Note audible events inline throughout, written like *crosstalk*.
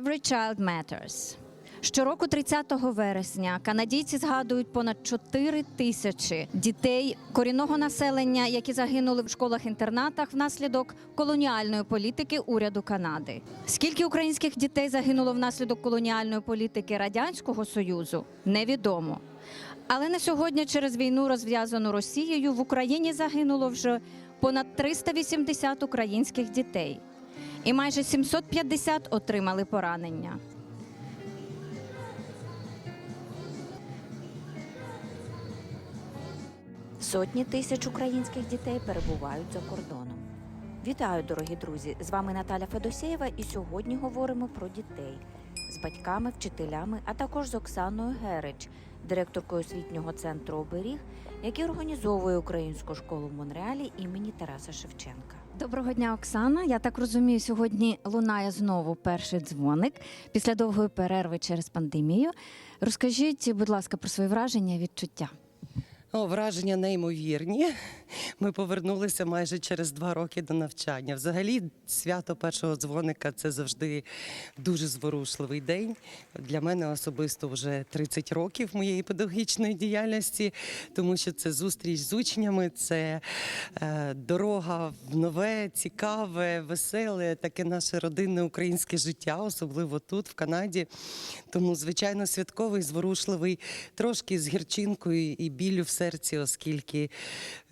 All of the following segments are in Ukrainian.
Every Child Matters. Щороку 30 вересня канадійці згадують понад 4 тисячі дітей корінного населення, які загинули в школах-інтернатах внаслідок колоніальної політики уряду Канади. Скільки українських дітей загинуло внаслідок колоніальної політики Радянського Союзу, невідомо. Але на сьогодні через війну, розв'язану Росією, в Україні загинуло вже понад 380 українських дітей, і майже 750 отримали поранення. Сотні тисяч українських дітей перебувають за кордоном. Вітаю, дорогі друзі! З вами Наталя Федосєєва, і сьогодні говоримо про дітей з батьками, вчителями, а також з Оксаною Герич, директоркою освітнього центру оберіг, який організовує українську школу в Монреалі імені Тараса Шевченка. Доброго дня, Оксана. Я так розумію, сьогодні лунає знову перший дзвоник після довгої перерви через пандемію. Розкажіть, будь ласка, про свої враження і відчуття. О, враження неймовірні. Ми повернулися майже через два роки до навчання. Взагалі, свято першого дзвоника це завжди дуже зворушливий день. Для мене особисто вже 30 років моєї педагогічної діяльності, тому що це зустріч з учнями, це е, дорога в нове, цікаве, веселе, таке наше родинне українське життя, особливо тут, в Канаді. Тому, звичайно, святковий, зворушливий, трошки з гірчинкою і біллю в серці, оскільки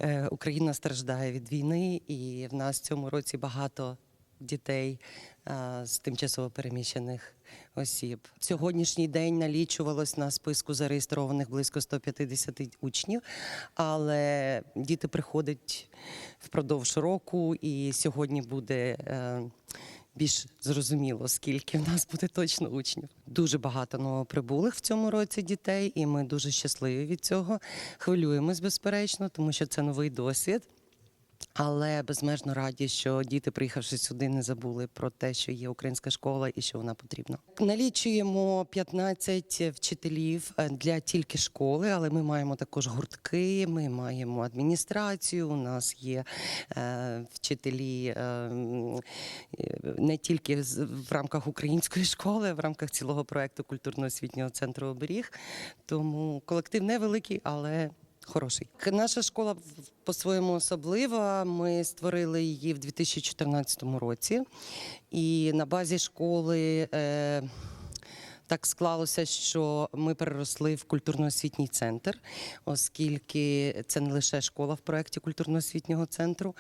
е, Україна страждає від війни, і в нас в цьому році багато дітей е, з тимчасово переміщених осіб. Сьогоднішній день налічувалось на списку зареєстрованих близько 150 учнів, але діти приходять впродовж року, і сьогодні буде. Більш зрозуміло, скільки в нас буде точно учнів. Дуже багато новоприбулих в цьому році дітей, і ми дуже щасливі від цього. Хвилюємось, безперечно, тому що це новий досвід. Але безмежно раді, що діти, приїхавши сюди, не забули про те, що є українська школа і що вона потрібна. Налічуємо 15 вчителів е, для тільки школи, але ми маємо також гуртки, ми маємо адміністрацію. У нас є е, вчителі е, е, не тільки в рамках української школи, а в рамках цілого проекту культурно-освітнього центру оберіг. Тому колектив невеликий, але Хороший. Наша школа по-своєму особлива. Ми створили її в 2014 році, і на базі школи. Е, так склалося, що ми переросли в культурно-освітній центр, оскільки це не лише школа в проєкті культурно-освітнього центру,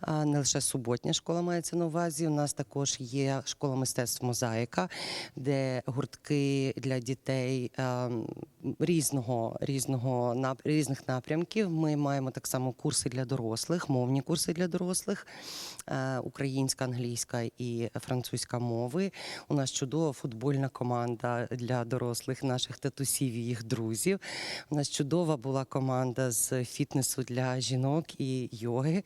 а не лише суботня школа мається на увазі. У нас також є школа мистецтв Мозаїка, де гуртки для дітей е, різного, різного різних напрямків. Ми маємо так само курси для дорослих, мовні курси для дорослих, українська, англійська і французька мови. У нас чудова футбольна команда для дорослих, наших татусів і їх друзів. У нас чудова була команда з фітнесу для жінок і йоги.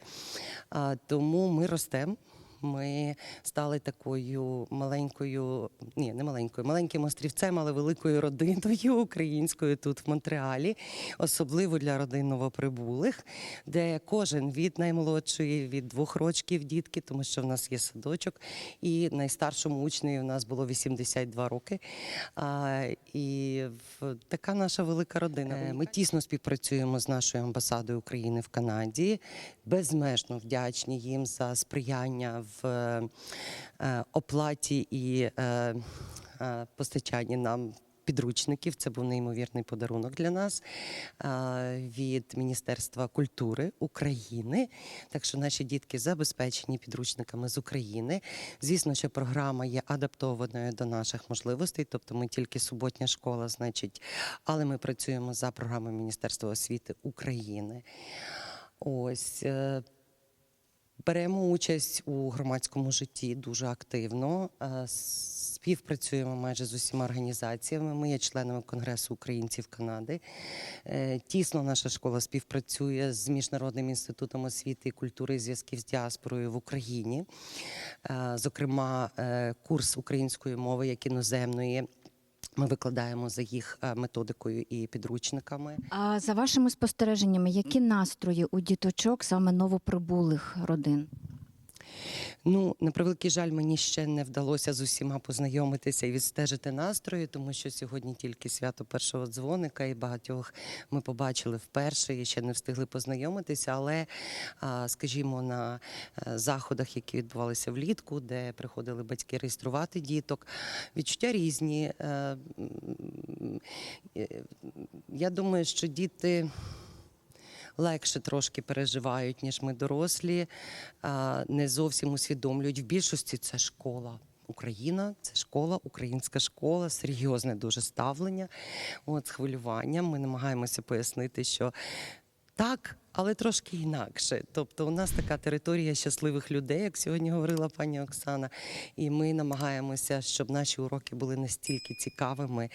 Тому ми ростемо. Ми стали такою маленькою, ні, не маленькою, маленьким острівцем, але великою родиною *laughs* українською тут в Монреалі, особливо для родин новоприбулих, де кожен від наймолодшої, від двох рочків дітки, тому що в нас є садочок, і найстаршому учневі в нас було 82 роки. А, і в, така наша велика родина. Е, Ми тісно співпрацюємо з нашою амбасадою України в Канаді. Безмежно вдячні їм за сприяння в е, оплаті і е, е, постачанні нам. Підручників це був неймовірний подарунок для нас е, від Міністерства культури України. Так що наші дітки забезпечені підручниками з України. Звісно, що програма є адаптованою до наших можливостей, тобто ми тільки суботня школа, значить, але ми працюємо за програмою Міністерства освіти України. Ось. Беремо участь у громадському житті дуже активно. е, Співпрацюємо майже з усіма організаціями. Ми є членами Конгресу українців Канади. Е, Тісно наша школа співпрацює з Міжнародним інститутом освіти і культури і зв'язків з діаспорою в Україні. Е, Зокрема, курс української мови як іноземної. Ми викладаємо за їх е, методикою і підручниками. А за вашими спостереженнями, які настрої у діточок саме новоприбулих родин? Ну, на превеликий жаль, мені ще не вдалося з усіма познайомитися і відстежити настрої, тому що сьогодні тільки свято першого дзвоника, і багатьох ми побачили вперше і ще не встигли познайомитися. Але, скажімо, на е, заходах, які відбувалися влітку, де приходили батьки реєструвати діток, відчуття різні. Е, е, Я думаю, що діти легше трошки переживають, ніж ми дорослі, не зовсім усвідомлюють. В більшості це школа. Україна це школа, українська школа, серйозне дуже ставлення. От з хвилюванням. Ми намагаємося пояснити, що так, але трошки інакше. Тобто, у нас така територія щасливих людей, як сьогодні говорила пані Оксана. І ми намагаємося, щоб наші уроки були настільки цікавими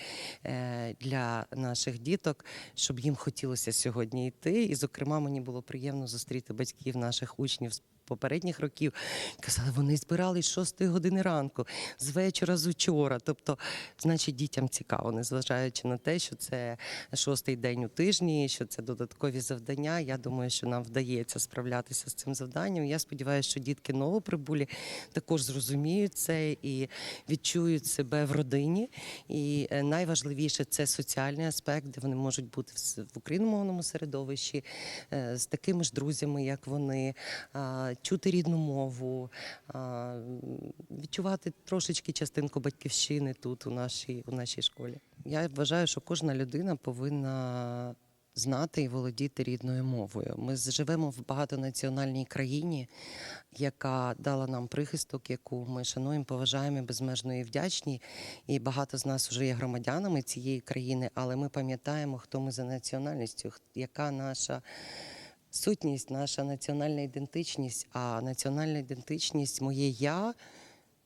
е, для наших діток, щоб їм хотілося сьогодні йти. І, зокрема, мені було приємно зустріти батьків наших учнів попередніх років. Казали, вони збирались з 6 години ранку, з вечора, з учора. Тобто, значить, дітям цікаво, незважаючи на те, що це шостий день у тижні, що це додаткові завдання. Я думаю, що нам вдається справлятися з цим завданням. Я сподіваюся, що дітки новоприбулі також зрозуміють це і відчують себе в родині. І е, найважливіше це соціальний аспект, де вони можуть бути в україномовному середовищі е, з такими ж друзями, як вони, чути рідну мову, відчувати трошечки частинку батьківщини тут, у нашій, у нашій школі. Я вважаю, що кожна людина повинна знати і володіти рідною мовою. Ми живемо в багатонаціональній країні, яка дала нам прихисток, яку ми шануємо, поважаємо і безмежно їй вдячні. І багато з нас вже є громадянами цієї країни, але ми пам'ятаємо, хто ми за національністю, яка наша. Сутність, наша національна ідентичність, а національна ідентичність моє я,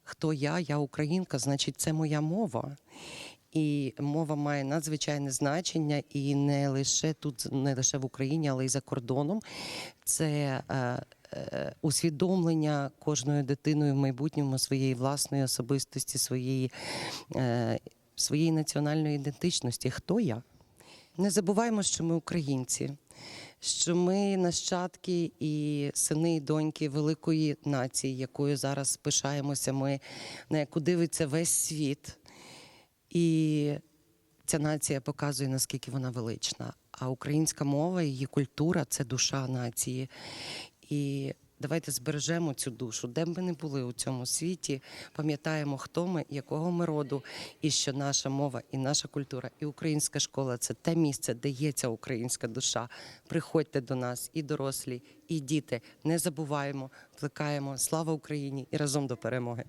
хто я, я українка, значить, це моя мова. І мова має надзвичайне значення і не лише тут, не лише в Україні, але й за кордоном. Це е, е, усвідомлення кожною дитиною в майбутньому своєї власної особистості, своєї, е, своєї національної ідентичності. Хто я? Не забуваємо, що ми українці, що ми нащадки і сини і доньки великої нації, якою зараз пишаємося, ми, на яку дивиться весь світ. І ця нація показує, наскільки вона велична. А українська мова, її культура це душа нації. І давайте збережемо цю душу, де б ми не були у цьому світі, пам'ятаємо, хто ми, якого ми роду, і що наша мова, і наша культура, і українська школа це те місце, де є ця українська душа. Приходьте до нас, і дорослі, і діти. Не забуваємо, плекаємо. Слава Україні і разом до перемоги.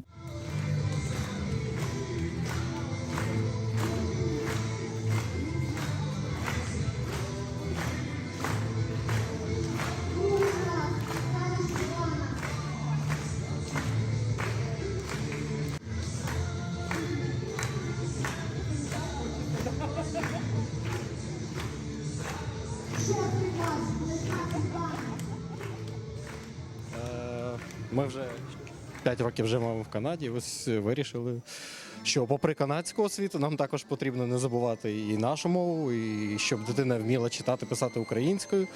Ми вже 5 років живемо в Канаді. Ось вирішили, що попри канадську освіту, нам також потрібно не забувати і нашу мову, і щоб дитина вміла читати, писати українською.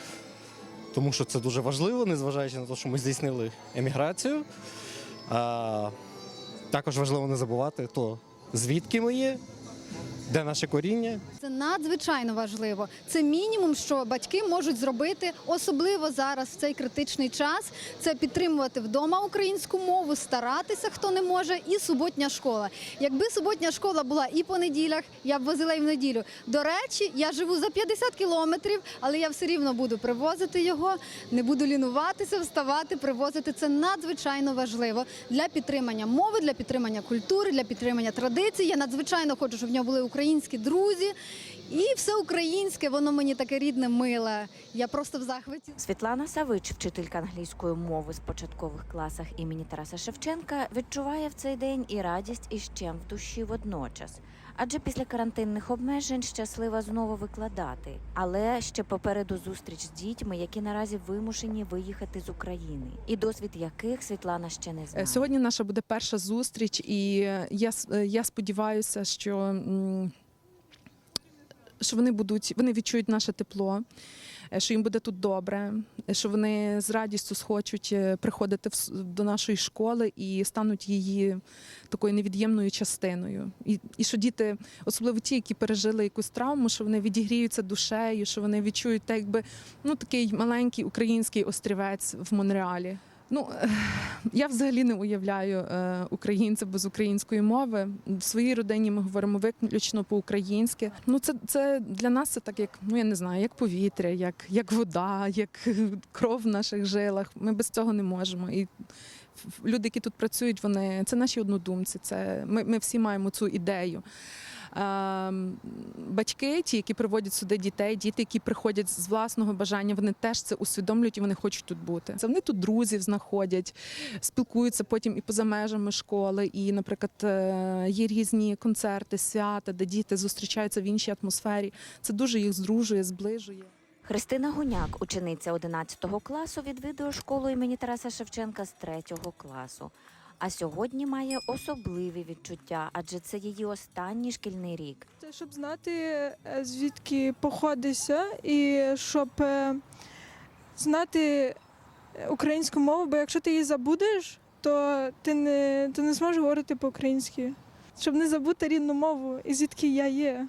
Тому що це дуже важливо, незважаючи на те, що ми здійснили еміграцію. А, також важливо не забувати, то звідки ми є, де наше коріння, Це надзвичайно важливо. Це мінімум, що батьки можуть зробити, особливо зараз в цей критичний час. Це підтримувати вдома українську мову, старатися, хто не може, і суботня школа. Якби суботня школа була і по неділях, я б возила і в неділю. До речі, я живу за 50 кілометрів, але я все рівно буду привозити його, не буду лінуватися, вставати, привозити. Це надзвичайно важливо для підтримання мови, для підтримання культури, для підтримання традицій. Я надзвичайно хочу, щоб в нього були українські друзі. І все українське, воно мені таке рідне, миле. Я просто в захваті. Світлана Савич, вчителька англійської мови з початкових класах імені Тараса Шевченка, відчуває в цей день і радість, і щем в душі водночас. Адже після карантинних обмежень щаслива знову викладати. Але ще попереду зустріч з дітьми, які наразі вимушені виїхати з України, і досвід яких Світлана ще не знає. Е, Сьогодні наша буде перша зустріч, і е, я, е, я сподіваюся, що, що вони будуть, вони відчують наше тепло. е, що їм буде тут добре, е, що вони з радістю схочуть е, приходити в до нашої школи і стануть її такою невід'ємною частиною. І, і що діти, особливо ті, які пережили якусь травму, що вони відігріються душею, що вони відчують так, якби ну такий маленький український острівець в Монреалі. Ну *sighs* я взагалі не уявляю е, українця без української мови. В своїй родині ми говоримо виключно по-українськи. Ну це, це для нас це так, як ну я не знаю, як повітря, як, як вода, як *laughs* кров в наших жилах. Ми без цього не можемо. І люди, які тут працюють, вони це наші однодумці. Це ми, ми всі маємо цю ідею. Ем, Батьки, ті, які приводять сюди дітей, діти, які приходять з власного бажання, вони теж це усвідомлюють і вони хочуть тут бути. Це вони тут друзів знаходять, спілкуються потім і поза межами школи. І, наприклад, е, є різні концерти, свята, де діти зустрічаються в іншій атмосфері. Це дуже їх здружує, зближує. Христина Гуняк, учениця 11 класу, відвідує школу імені Тараса Шевченка з 3 класу. А сьогодні має особливі відчуття, адже це її останній шкільний рік. Це щоб знати, е, звідки походишся, і щоб е, знати українську мову, бо якщо ти її забудеш, то ти не, ти не зможеш говорити по-українськи. Щоб не забути рідну мову і звідки я є.